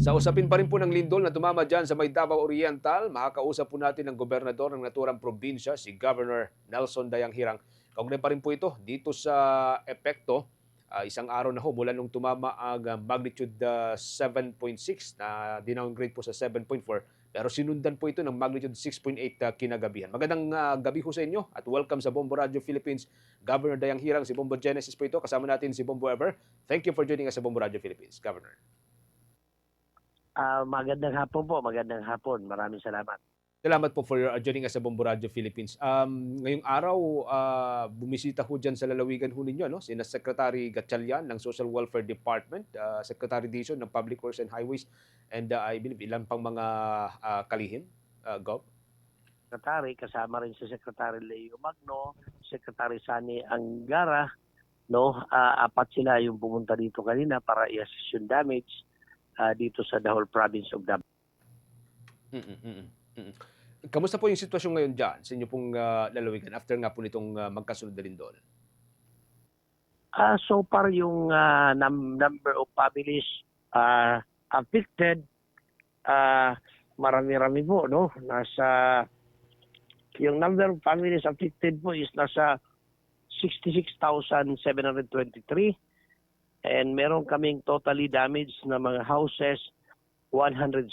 Sa usapin pa rin po ng lindol na tumama dyan sa may Oriental, makakausap po natin ang gobernador ng naturang probinsya, si Governor Nelson Dayanghirang. Kaugnay pa rin po ito dito sa epekto, ah, isang araw na ho mula nung tumama ang ah, magnitude ah, 7.6 na dinowngrade po sa 7.4 pero sinundan po ito ng magnitude 6.8 ah, kinagabihan. Magandang ah, gabi ho sa inyo at welcome sa Bombo Radio Philippines. Governor Dayanghirang, si Bombo Genesis po ito. Kasama natin si Bombo Ever. Thank you for joining us sa Bombo Radio Philippines, Governor. Ah, magandang hapon po, magandang hapon. Maraming salamat. Salamat po for your, uh, joining us sa Bombo Radio Philippines. Um, ngayong araw, uh, bumisita ho dyan sa lalawigan ho ninyo, no? sina Secretary Gatchalian ng Social Welfare Department, uh, Secretary Dizon ng Public Works and Highways, and uh, I believe ilan pang mga uh, kalihim, uh, Gov? Secretary, kasama rin si Secretary Leo Magno, Secretary Sani Angara, no? Ah, apat sila yung pumunta dito kanina para i-assess yung damage ah, dito sa the whole province of Davao. Mm-mm, mm-mm, mm-mm. Kamusta po yung sitwasyon ngayon dyan sa inyo pong uh, lalawigan after nga po nitong uh, magkasunod na lindol? Ah, so far yung ah, num- number of families ah, affected ah, marami-rami po no nasa yung number of families affected po is nasa 66,723 and meron kaming totally damaged na mga houses 107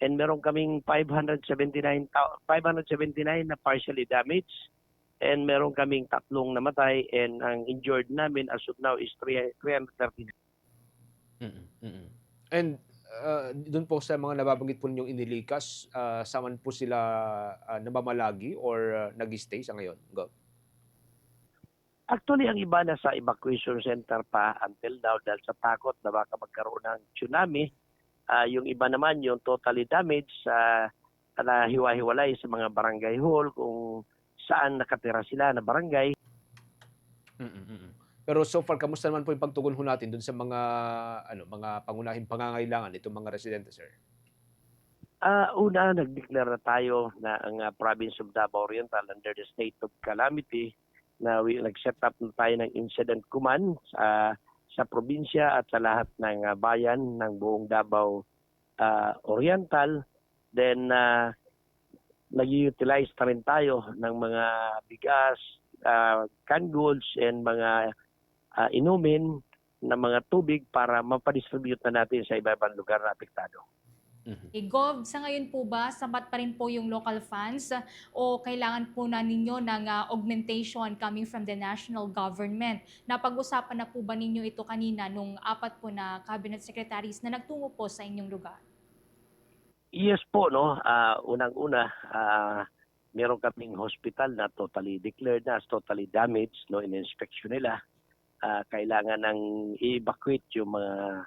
and meron kaming 579 thou- 579 na partially damaged and meron kaming tatlong namatay and ang injured namin as of now is 3 330. Mm-mm. And uh, doon po sa mga nababanggit po ninyong inilikas, uh, saan po sila uh, namamalagi or uh, nag-stay sa ngayon? Gov? Actually, ang iba na sa evacuation center pa until now dahil sa takot na baka magkaroon ng tsunami. Ah, yung iba naman yung totally damaged sa na hiwa-hiwalay sa mga barangay hall kung saan nakatira sila na barangay. Mm-mm. Pero so far, kamusta naman po yung pagtugon ho natin dun sa mga ano mga pangunahing pangangailangan itong mga residente, sir? Ah, una, nag-declare na tayo na ang ah, province of Davao Oriental under the state of calamity na we nag-set up na tayo ng incident command sa sa probinsya at sa lahat ng ah, bayan ng buong Davao ah, Oriental. Then uh, nag-utilize na rin tayo ng mga bigas, uh, canned goods and mga ah, inumin na mga tubig para mapadistribute na natin sa iba-ibang lugar na apektado. Mhm. Eh, Gov, sa ngayon po ba, sapat pa rin po yung local funds o kailangan po na ninyo ng ah, augmentation coming from the national government? Napag-usapan na po ba ninyo ito kanina nung apat po na cabinet secretaries na nagtungo po sa inyong lugar? Yes po, no. Ah, unang-una, ah, meron kaming hospital na totally declared na as totally damaged, no, in-inspection nila. Ah, kailangan ng i-evacuate yung mga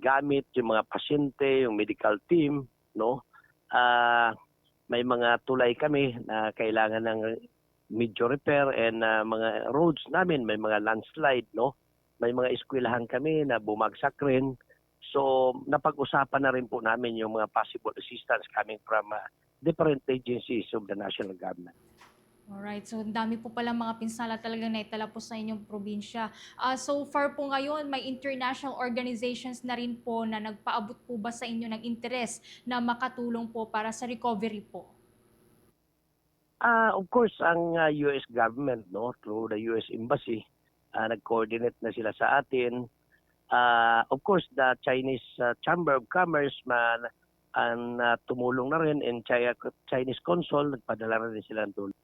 gamit, yung mga pasyente, yung medical team, no. Ah, may mga tulay kami na kailangan ng major repair and ah, mga roads namin, may mga landslide, no. May mga eskwelahan kami na bumagsak rin. So, napag-usapan na rin po namin yung mga possible assistance coming from uh, different agencies of the national government. Alright, so ang dami po pala mga pinsala talaga na itala po sa inyong probinsya. Ah, so far po ngayon, may international organizations na rin po na nagpaabot po ba sa inyo ng interes na makatulong po para sa recovery po? Ah, of course, ang uh, US government, no, through the US Embassy, ah, nag-coordinate na sila sa atin. Ah, of course, the Chinese ah, Chamber of Commerce man ang ah, tumulong na rin and Chi- Chinese Consul, nagpadala na rin sila ng tulong.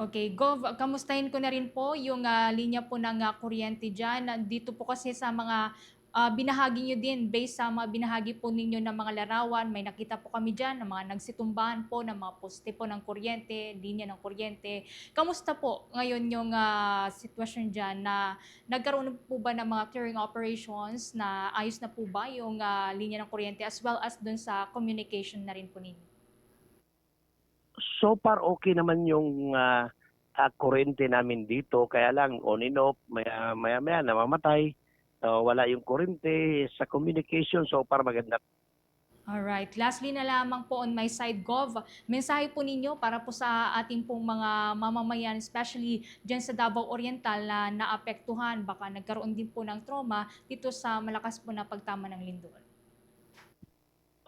Okay, Gov, kamustahin ko na rin po yung ah, linya po ng ah, kuryente dyan. Dito po kasi sa mga ah, binahagi nyo din, based sa mga binahagi po ninyo ng mga larawan, may nakita po kami dyan ng mga nagsitumbahan po ng mga poste po ng kuryente, linya ng kuryente. Kamusta po ngayon yung ah, sitwasyon dyan na nagkaroon po ba ng mga clearing operations na ayos na po ba yung ah, linya ng kuryente as well as dun sa communication na rin po ninyo? So far okay naman yung uh, kurente namin dito. Kaya lang on and off maya maya, maya namamatay. Uh, wala yung kurente sa communication. So far maganda. Alright. Lastly na lamang po on my side, Gov, mensahe po ninyo para po sa ating pong mga mamamayan, especially dyan sa Davao Oriental na naapektuhan, baka nagkaroon din po ng trauma dito sa malakas po na pagtama ng lindol.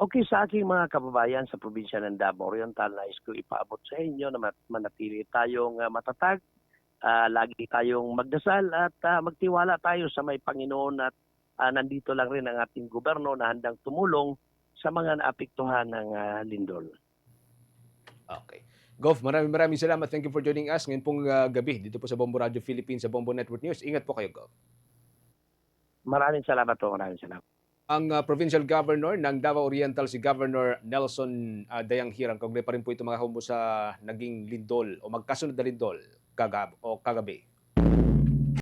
Okay, sa aking mga kababayan sa probinsya ng Davao Oriental, nais ko ipaabot sa inyo na manatili tayong ah, matatag, ah, lagi tayong magdasal at ah, magtiwala tayo sa may Panginoon at ah, nandito lang rin ang ating gobyerno na handang tumulong sa mga naapektuhan ng ah, lindol. Okay. Gov, maraming maraming salamat. Thank you for joining us ngayon pong ah, gabi dito po sa Bombo Radio Philippines sa Bombo Network News. Ingat po kayo, Gov. Maraming salamat po, maraming salamat. Ang ah, Provincial Governor ng Davao Oriental, si Governor Nelson ah, Dayang Hirang. Kaugnay pa rin po ito mga humbo sa naging lindol o magkasunod na lindol kagab o kagabi.